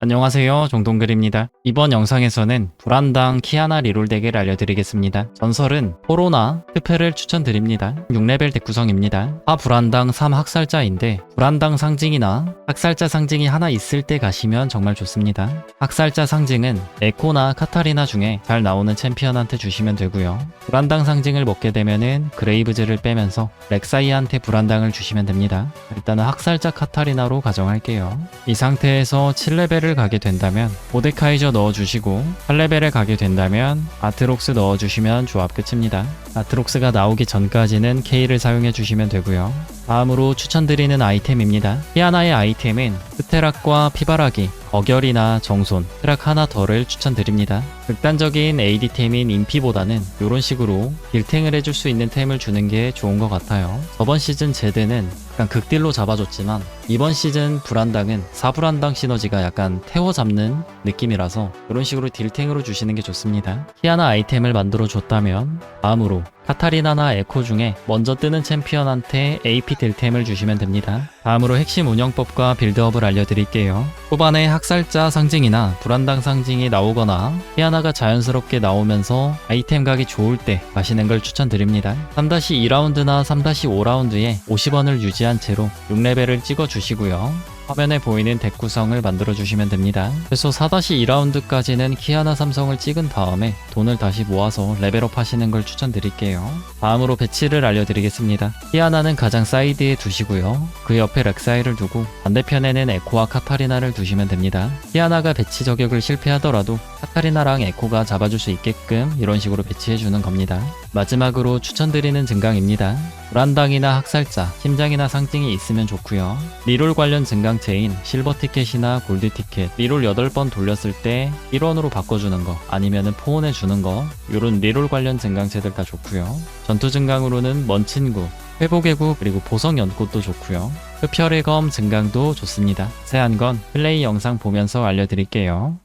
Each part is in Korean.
안녕하세요 종동글입니다. 이번 영상에서는 불안당 키아나 리롤 덱을 알려드리겠습니다. 전설은 포로나 특패를 추천드립니다. 6레벨 덱 구성입니다. 하 불안당 3 학살자인데 불안당 상징이나 학살자 상징이 하나 있을 때 가시면 정말 좋습니다. 학살자 상징은 에코나 카타리나 중에 잘 나오는 챔피언한테 주시면 되고요. 불안당 상징을 먹게 되면은 그레이브즈를 빼면서 렉사이한테 불안당을 주시면 됩니다. 일단은 학살자 카타리나로 가정할게요. 이 상태에서 7레벨을 가게 된다면 모데카이저 넣어주시고 8레벨에 가게 된다면 아트록스 넣어주시면 조합 끝입니다. 아트록스가 나오기 전까지는 K를 사용해 주시면 되고요. 다음으로 추천드리는 아이템입니다. 피아나의 아이템은 스테락과 피바라기, 어결이나 정손, 트락 하나 더를 추천드립니다. 극단적인 AD템인 인피보다는 이런 식으로 딜탱을 해줄 수 있는 템을 주는 게 좋은 것 같아요. 저번 시즌 제드는 약간 극딜로 잡아줬지만 이번 시즌 불안당은 4불안당 시너지가 약간 태워 잡는 느낌이라서 이런 식으로 딜탱으로 주시는 게 좋습니다. 키아나 아이템을 만들어 줬다면 다음으로 카타리나나 에코 중에 먼저 뜨는 챔피언한테 AP 딜템을 주시면 됩니다. 다음으로 핵심 운영법과 빌드업을 알려드릴게요. 후반에 학살자 상징이나 불안당 상징이 나오거나 키아나가 자연스럽게 나오면서 아이템 각이 좋을 때 가시는 걸 추천드립니다. 3-2라운드나 3-5라운드에 50원을 유지 한 채로 6레벨을 찍어 주시고요. 화면에 보이는 덱 구성을 만들어 주시면 됩니다. 그래서 4-2라운드까지는 키아나 삼성을 찍은 다음에 돈을 다시 모아서 레벨업 하시는 걸 추천드릴게요. 다음으로 배치를 알려드리겠습니다. 키아나는 가장 사이드에 두시고요. 그 옆에 렉사이를 두고 반대편에는 에코와 카타리나를 두시면 됩니다. 키아나가 배치 저격을 실패하더라도 카타리나랑 에코가 잡아줄 수 있게끔 이런 식으로 배치해주는 겁니다. 마지막으로 추천드리는 증강입니다. 불안당이나 학살자, 심장이나 상징이 있으면 좋고요. 리롤 관련 증강체인 실버 티켓이나 골드 티켓, 리롤 8번 돌렸을 때 1원으로 바꿔주는 거, 아니면은 포온해 주는 거, 요런 리롤 관련 증강체들 다 좋고요. 전투 증강으로는 먼 친구, 회복의 구 그리고 보석 연꽃도 좋고요. 흡혈의 검 증강도 좋습니다. 세한 건 플레이 영상 보면서 알려드릴게요.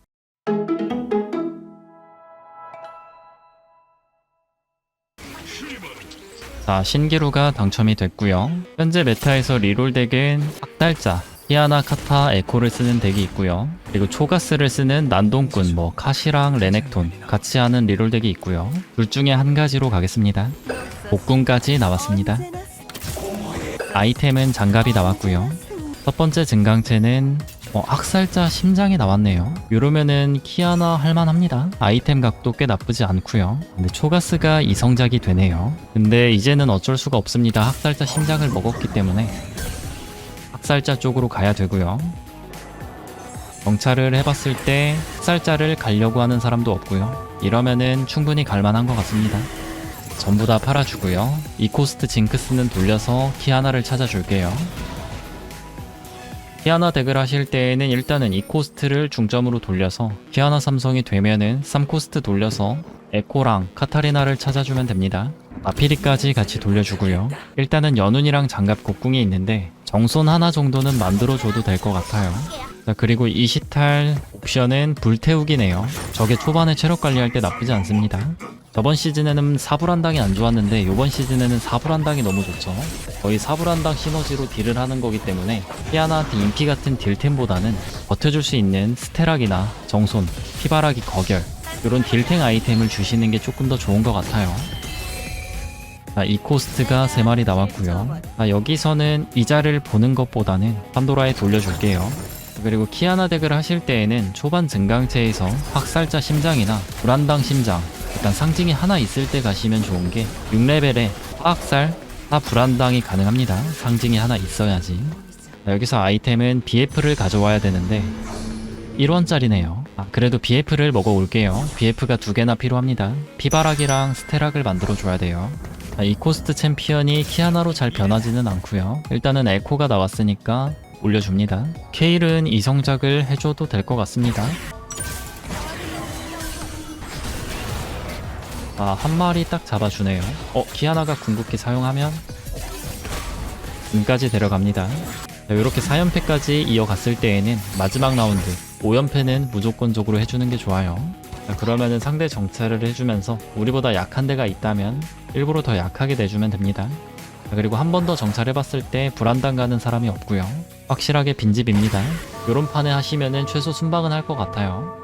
자, 신기루가 당첨이 됐고요. 현재 메타에서 리롤 덱은 학달자, 히아나 카타 에코를 쓰는 덱이 있고요. 그리고 초가스를 쓰는 난동꾼, 뭐 카시랑 레넥톤 같이 하는 리롤 덱이 있고요. 둘 중에 한 가지로 가겠습니다. 복군까지 나왔습니다. 아이템은 장갑이 나왔고요. 첫 번째 증강체는 어, 학살자 심장이 나왔네요. 이러면은 키아나 할만합니다. 아이템 각도 꽤 나쁘지 않고요. 근데 초가스가 이성작이 되네요. 근데 이제는 어쩔 수가 없습니다. 학살자 심장을 먹었기 때문에 학살자 쪽으로 가야 되고요. 정찰을 해봤을 때 학살자를 가려고 하는 사람도 없고요. 이러면은 충분히 갈만한 것 같습니다. 전부 다 팔아주고요. 이코스트 징크스는 돌려서 키아나를 찾아줄게요. 키아나 덱을 하실 때에는 일단은 2코스트를 중점으로 돌려서 키아나 삼성이 되면은 3코스트 돌려서 에코랑 카타리나를 찾아주면 됩니다. 아피리까지 같이 돌려주고요. 일단은 연운이랑 장갑 곡궁이 있는데 정손 하나 정도는 만들어줘도 될 것 같아요. 자, 그리고 이시탈 옵션은 불태우기네요. 저게 초반에 체력 관리할 때 나쁘지 않습니다. 저번 시즌에는 사불한당이 안 좋았는데 이번 시즌에는 사불한당이 너무 좋죠. 거의 사불한당 시너지로 딜을 하는 거기 때문에 피아나한테 인피 같은 딜템보다는 버텨줄 수 있는 스테락이나 정손, 피바라기 거결 이런 딜탱 아이템을 주시는 게 조금 더 좋은 것 같아요. 자, 이코스트가 3마리 나왔고요. 자, 여기서는 이자를 보는 것보다는 판도라에 돌려줄게요. 그리고 키아나 덱을 하실 때에는 초반 증강체에서 학살자 심장이나 불안당 심장 일단 상징이 하나 있을 때 가시면 좋은 게 6레벨에 화학살, 화 불안당이 가능합니다. 상징이 하나 있어야지. 자, 여기서 아이템은 BF를 가져와야 되는데 1원짜리네요. 아, 그래도 BF를 먹어 올게요. BF가 두 개나 필요합니다. 피바락이랑 스테락을 만들어 줘야 돼요. 아, 이 코스트 챔피언이 키아나로 잘 변하지는 않고요. 일단은 에코가 나왔으니까 올려줍니다. 케일은 이성작을 해줘도 될 것 같습니다. 아, 한 마리 딱 잡아주네요. 어, 키아나가 궁극기 사용하면 눈까지 데려갑니다. 자, 이렇게 4연패까지 이어갔을 때에는 마지막 라운드 5연패는 무조건적으로 해주는 게 좋아요. 자, 그러면은 상대 정찰을 해주면서 우리보다 약한 데가 있다면 일부러 더 약하게 내주면 됩니다. 자, 그리고 한 번 더 정찰해봤을 때 불안당 가는 사람이 없고요. 확실하게 빈집입니다. 요런 판에 하시면은 최소 순방은 할 것 같아요.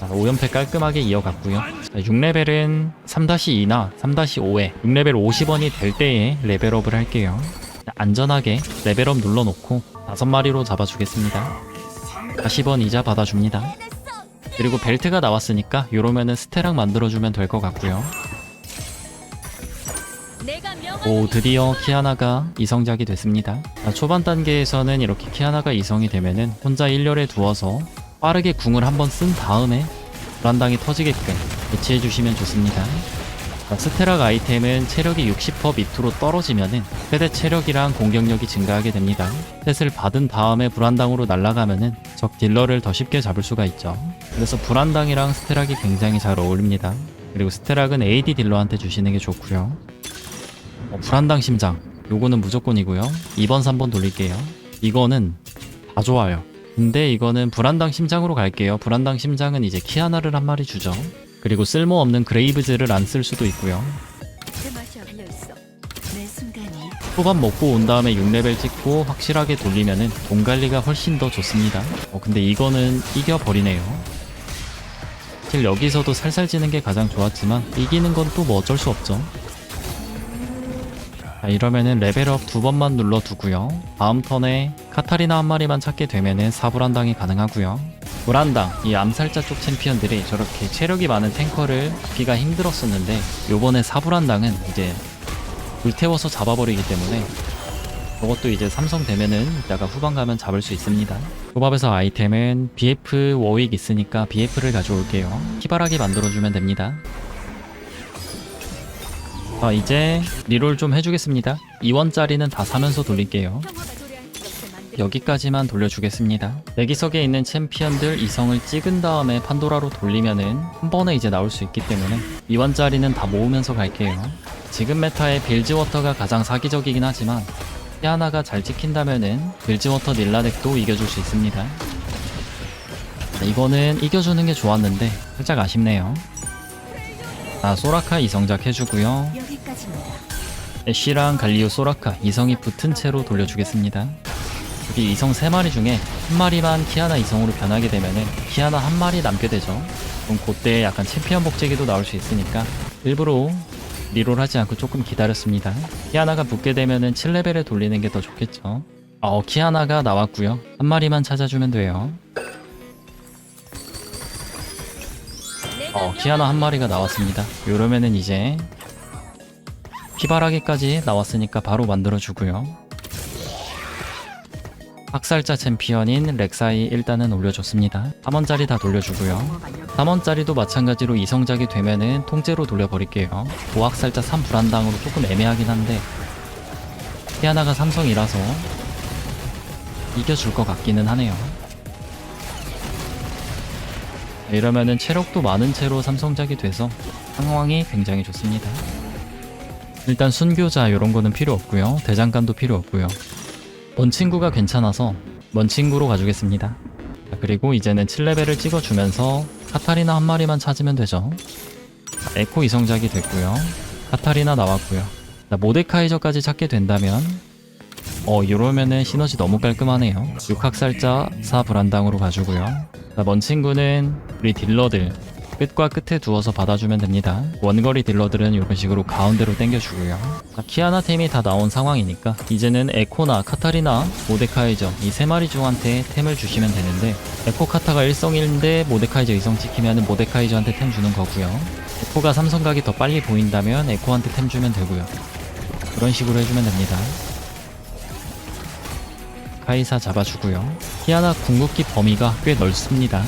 자, 5연패 깔끔하게 이어갔고요. 자, 6레벨은 3-2나 3-5에 6레벨 50원이 될 때에 레벨업을 할게요. 자, 안전하게 레벨업 눌러놓고 5마리로 잡아주겠습니다. 40원 이자 받아줍니다. 그리고 벨트가 나왔으니까 요러면은 스테락 만들어주면 될 것 같고요. 오 드디어 키아나가 이성작이 됐습니다. 자, 초반 단계에서는 이렇게 키아나가 이성이 되면은 혼자 1렬에 두어서 빠르게 궁을 한번 쓴 다음에 불안당이 터지게끔 배치해 주시면 좋습니다. 자, 스테락 아이템은 체력이 60% 밑으로 떨어지면은 최대 체력이랑 공격력이 증가하게 됩니다. 셋을 받은 다음에 불안당으로 날아가면은 적 딜러를 더 쉽게 잡을 수가 있죠. 그래서 불안당이랑 스테락이 굉장히 잘 어울립니다. 그리고 스테락은 AD 딜러한테 주시는 게 좋고요 어, 불안당 심장. 요거는 무조건이고요. 2번 3번 돌릴게요. 이거는 다 좋아요. 근데 이거는 불안당 심장으로 갈게요. 불안당 심장은 이제 키아나를 한 마리 주죠. 그리고 쓸모없는 그레이브즈를 안 쓸 수도 있고요. 초반 먹고 온 다음에 6레벨 찍고 확실하게 돌리면은 돈 관리가 훨씬 더 좋습니다. 어 근데 이거는 이겨버리네요. 사실 여기서도 살살 지는 게 가장 좋았지만 이기는 건 또 뭐 어쩔 수 없죠 자, 이러면은 레벨업 두 번만 눌러두고요. 다음 턴에 카타리나 한 마리만 찾게 되면은 사불한당이 가능하고요. 불안당, 이 암살자 쪽 챔피언들이 저렇게 체력이 많은 탱커를 잡기가 힘들었었는데 요번에 사불한당은 이제 불태워서 잡아버리기 때문에 저것도 이제 삼성 되면은 이따가 후반 가면 잡을 수 있습니다. 조밥에서 아이템은 BF 워윅 있으니까 BF를 가져올게요. 키바라기 만들어주면 됩니다. 자 이제 리롤 좀 해주겠습니다. 2원짜리는 다 사면서 돌릴게요. 여기까지만 돌려주겠습니다. 내기석에 있는 챔피언들 이성을 찍은 다음에 판도라로 돌리면은 한 번에 이제 나올 수 있기 때문에 2원짜리는 다 모으면서 갈게요. 지금 메타의 빌즈워터가 가장 사기적이긴 하지만 피아나가 잘 찍힌다면은 빌즈워터 닐라덱도 이겨줄 수 있습니다. 자, 이거는 이겨주는 게 좋았는데 살짝 아쉽네요. 자 소라카 이성작 해주고요. 애쉬랑 갈리오 소라카 이성이 붙은 채로 돌려주겠습니다. 여기 이성 3마리 중에 한 마리만 키아나 이성으로 변하게 되면은 키아나 한 마리 남게 되죠. 그럼 그때 약간 챔피언 복제기도 나올 수 있으니까 일부러 리롤 하지 않고 조금 기다렸습니다. 키아나가 붙게 되면은 7레벨에 돌리는 게 더 좋겠죠. 어, 키아나가 나왔고요. 한 마리만 찾아주면 돼요. 어, 키아나 한 마리가 나왔습니다. 이러면은 이제 피바라기까지 나왔으니까 바로 만들어주고요. 학살자 챔피언인 렉사이 일단은 올려줬습니다. 3원짜리 다 돌려주고요. 3원짜리도 마찬가지로 이성작이 되면은 통째로 돌려버릴게요. 도학살자 3 불안당으로 조금 애매하긴 한데 키아나가 삼성이라서 이겨줄 것 같기는 하네요. 이러면은 체력도 많은 채로 삼성작이 돼서 상황이 굉장히 좋습니다. 일단 순교자 이런 거는 필요 없고요. 대장간도 필요 없고요. 먼 친구가 괜찮아서 먼 친구로 가주겠습니다. 자, 그리고 이제는 7레벨을 찍어주면서 카타리나 한 마리만 찾으면 되죠. 자, 에코 이성작이 됐고요. 카타리나 나왔고요. 자, 모데카이저까지 찾게 된다면 어 이러면은 시너지 너무 깔끔하네요. 6학살자 4불안당으로 가주고요. 자, 먼 친구는 우리 딜러들 끝과 끝에 두어서 받아주면 됩니다. 원거리 딜러들은 이런 식으로 가운데로 당겨주고요. 자, 키아나 템이 다 나온 상황이니까 이제는 에코나 카타리나 모데카이저 이 세 마리 중한테 템을 주시면 되는데 에코 카타가 1성인데 모데카이저 2성 찍히면 모데카이저한테 템 주는 거고요. 에코가 삼성각이 더 빨리 보인다면 에코한테 템 주면 되고요. 그런 식으로 해주면 됩니다. 카이사 잡아주고요. 키아나 궁극기 범위가 꽤 넓습니다.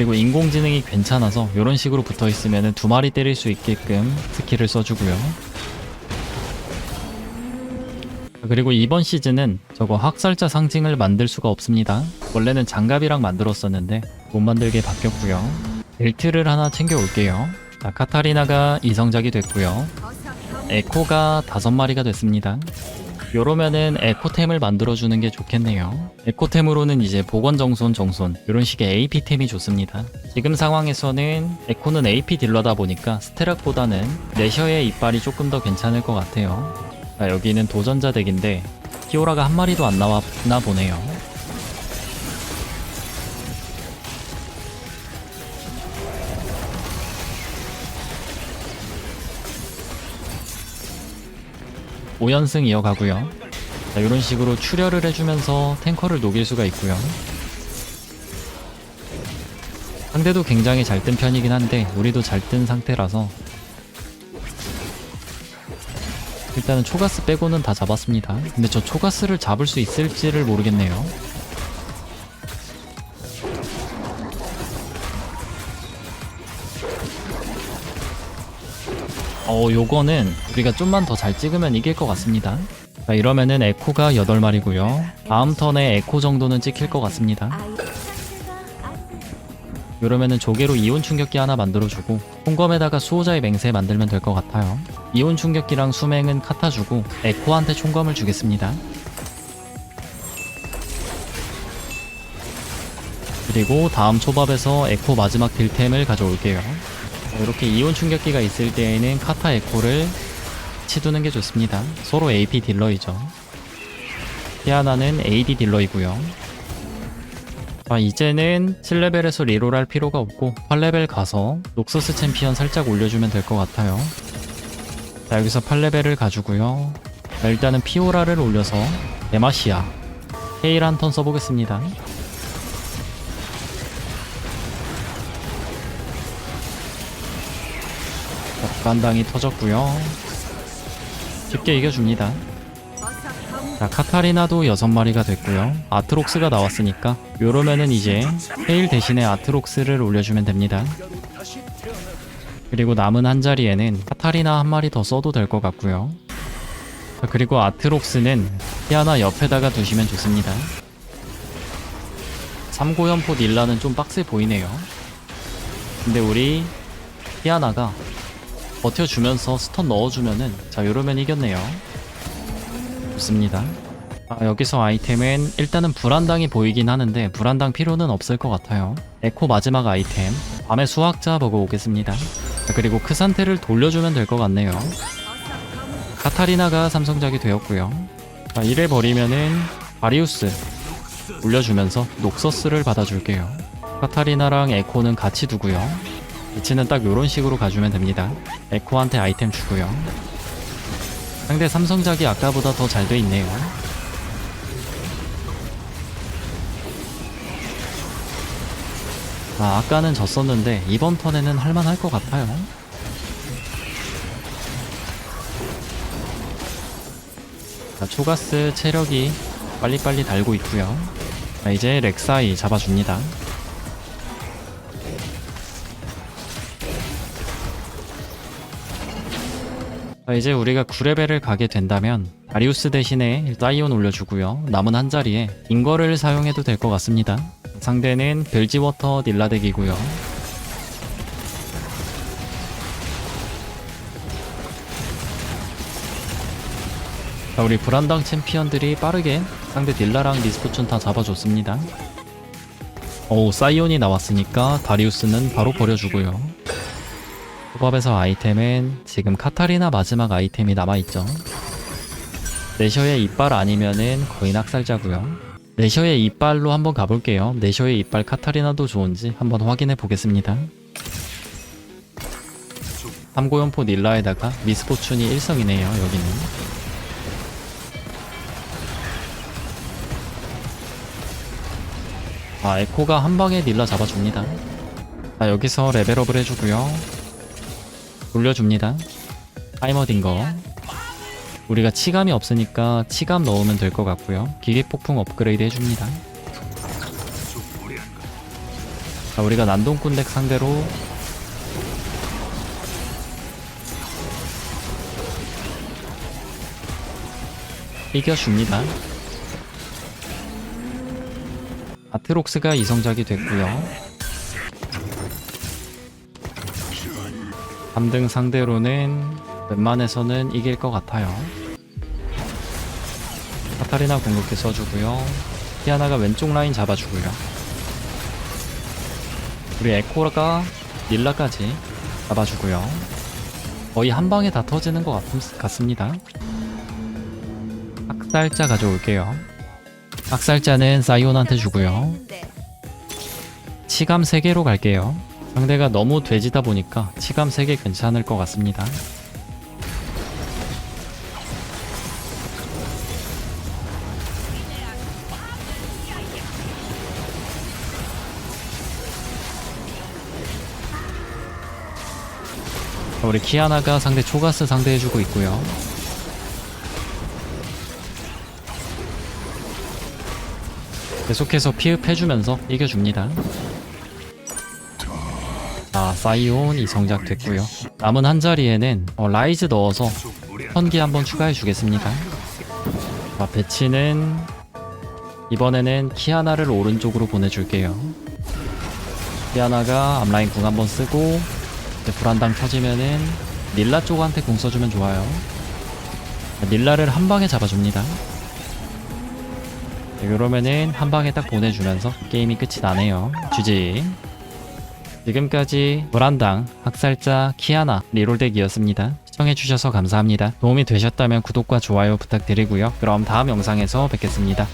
그리고 인공지능이 괜찮아서 이런 식으로 붙어 있으면 두 마리 때릴 수 있게끔 스킬을 써주고요. 그리고 이번 시즌은 저거 학살자 상징을 만들 수가 없습니다. 원래는 장갑이랑 만들었었는데 못 만들게 바뀌었고요. 벨트를 하나 챙겨 올게요. 자, 카타리나가 이성작이 됐고요. 에코가 다섯 마리가 됐습니다. 요러면은 에코템을 만들어주는 게 좋겠네요. 에코템으로는 이제 보건 정손 정손 이런 식의 AP템이 좋습니다. 지금 상황에서는 에코는 AP 딜러다 보니까 스테락보다는 내셔의 이빨이 조금 더 괜찮을 것 같아요. 자, 여기는 도전자 덱인데 피오라가 한 마리도 안 나왔나 보네요. 오연승 이어가고요. 자, 이런 식으로 출혈을 해주면서 탱커를 녹일 수가 있고요. 상대도 굉장히 잘 뜬 편이긴 한데 우리도 잘 뜬 상태라서 일단은 초가스 빼고는 다 잡았습니다. 근데 저 초가스를 잡을 수 있을지를 모르겠네요. 어, 요거는 우리가 좀만 더 잘 찍으면 이길 것 같습니다. 자, 이러면은 에코가 8마리고요. 다음 턴에 에코 정도는 찍힐 것 같습니다. 이러면은 조개로 이온 충격기 하나 만들어주고 홍검에다가 수호자의 맹세 만들면 될 것 같아요. 이온 충격기랑 수맹은 카타 주고 에코한테 총검을 주겠습니다. 그리고 다음 초밥에서 에코 마지막 딜템을 가져올게요. 이렇게 이온 충격기가 있을 때에는 카타 에코를 치두는 게 좋습니다. 서로 AP 딜러이죠. 피아나는 AD 딜러이고요. 자, 이제는 7레벨에서 리롤할 필요가 없고 8레벨 가서 녹서스 챔피언 살짝 올려주면 될 것 같아요. 자, 여기서 8레벨을 가지고요. 자, 일단은 피오라를 올려서 데마시아 헤일 한 턴 써보겠습니다. 간당이 터졌고요. 쉽게 이겨줍니다. 자, 카타리나도 6마리가 됐고요. 아트록스가 나왔으니까 요러면은 이제 헤일 대신에 아트록스를 올려주면 됩니다. 그리고 남은 한 자리에는 카타리나 한 마리 더 써도 될 것 같고요. 자, 그리고 아트록스는 피아나 옆에다가 두시면 좋습니다. 3고연포 닐라는 좀 빡세 보이네요. 근데 우리 피아나가 버텨주면서 스턴 넣어주면은 자 요러면 이겼네요. 좋습니다. 아, 여기서 아이템은 일단은 불안당이 보이긴 하는데 불안당 필요는 없을 것 같아요. 에코 마지막 아이템 밤의 수학자 보고 오겠습니다. 자, 그리고 크산테를 돌려주면 될 것 같네요. 카타리나가 삼성작이 되었고요. 자, 이래 버리면은 바리우스 올려주면서 녹서스를 받아줄게요. 카타리나랑 에코는 같이 두고요. 위치는 딱 이런 식으로 가주면 됩니다. 에코한테 아이템 주고요. 상대 삼성작이 아까보다 더 잘 돼 있네요. 아, 아까는 졌었는데 이번 턴에는 할만할 것 같아요. 자, 초가스 체력이 빨리빨리 달고 있고요. 자, 이제 렉사이 잡아줍니다. 자, 이제 우리가 9레벨을 가게 된다면 아리우스 대신에 사이온 올려주고요. 남은 한 자리에 인거를 사용해도 될 것 같습니다. 상대는 벨지워터 닐라덱이고요. 자, 우리 브란당 챔피언들이 빠르게 상대 딜라랑 리스포춘 다 잡아줬습니다. 오, 사이온이 나왔으니까 다리우스는 바로 버려주고요. 호밥에서 아이템은 지금 카타리나 마지막 아이템이 남아있죠. 내셔의 이빨 아니면은 거의 낙살자고요. 내셔의 이빨로 한번 가볼게요. 내셔의 이빨 카타리나도 좋은지 한번 확인해 보겠습니다. 삼고연포 닐라에다가 미스포춘이 1성이네요, 여기는. 아, 에코가 한 방에 닐라 잡아줍니다. 자, 여기서 레벨업을 해주고요. 돌려줍니다. 타이머 딩거. 우리가 치감이 없으니까 치감 넣으면 될 것 같고요. 기계 폭풍 업그레이드 해줍니다. 자, 우리가 난동꾼 덱 상대로 이겨줍니다. 아트록스가 이성작이 됐고요. 3등 상대로는 웬만해서는 이길 것 같아요. 카타리나 궁극기 써주고요. 피아나가 왼쪽 라인 잡아주고요. 우리 에코가 닐라까지 잡아주고요. 거의 한 방에 다 터지는 것 같, 같습니다. 학살자 가져올게요. 학살자는 사이온한테 주고요. 치감 3개로 갈게요. 상대가 너무 돼지다 보니까 치감 3개 괜찮을 것 같습니다. 우리 키아나가 상대 초가스 상대해주고 있고요. 계속해서 피흡해주면서 이겨줍니다. 자, 사이온 이성작 됐고요. 남은 한 자리에는 어, 라이즈 넣어서 선기 한번 추가해 주겠습니다. 자, 배치는 이번에는 키아나를 오른쪽으로 보내줄게요. 키아나가 앞라인 궁 한번 쓰고 이제 불안당 터지면은 닐라 쪽한테 궁 써주면 좋아요. 자, 닐라를 한 방에 잡아줍니다. 네, 그러면은 한 방에 딱 보내주면서 게임이 끝이 나네요. GG. 지금까지 불안당, 학살자, 키아나, 리롤덱이었습니다. 시청해주셔서 감사합니다. 도움이 되셨다면 구독과 좋아요 부탁드리고요. 그럼 다음 영상에서 뵙겠습니다.